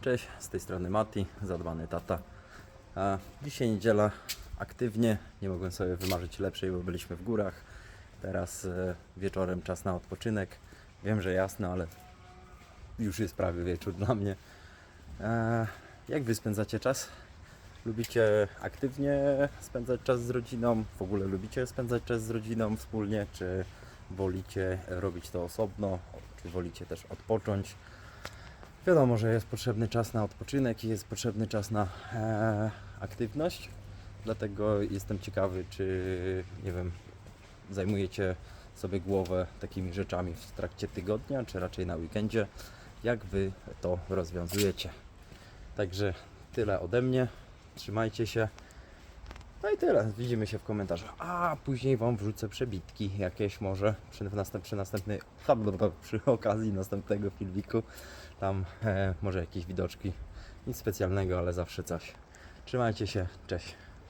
Cześć, z tej strony Mati, zadbany tata. Dzisiaj niedziela, aktywnie, nie mogłem sobie wymarzyć lepszej, bo byliśmy w górach. Teraz e, wieczorem czas na odpoczynek. Wiem, że jasno, ale już jest prawie wieczór dla mnie. Jak wy spędzacie czas? Lubicie aktywnie spędzać czas z rodziną? W ogóle lubicie spędzać czas z rodziną wspólnie? Czy wolicie robić to osobno? Czy wolicie też odpocząć? Wiadomo, że jest potrzebny czas na odpoczynek i jest potrzebny czas na e, aktywność. Dlatego jestem ciekawy, czy nie wiem, zajmujecie sobie głowę takimi rzeczami w trakcie tygodnia, czy raczej na weekendzie. Jak wy to rozwiązujecie? Także tyle ode mnie. Trzymajcie się. No i tyle. Widzimy się w komentarzach. A później wam wrzucę przebitki jakieś może przy, następ, przy następnej przy okazji następnego filmiku. Tam e, może jakieś widoczki. Nic specjalnego, ale zawsze coś. Trzymajcie się. Cześć.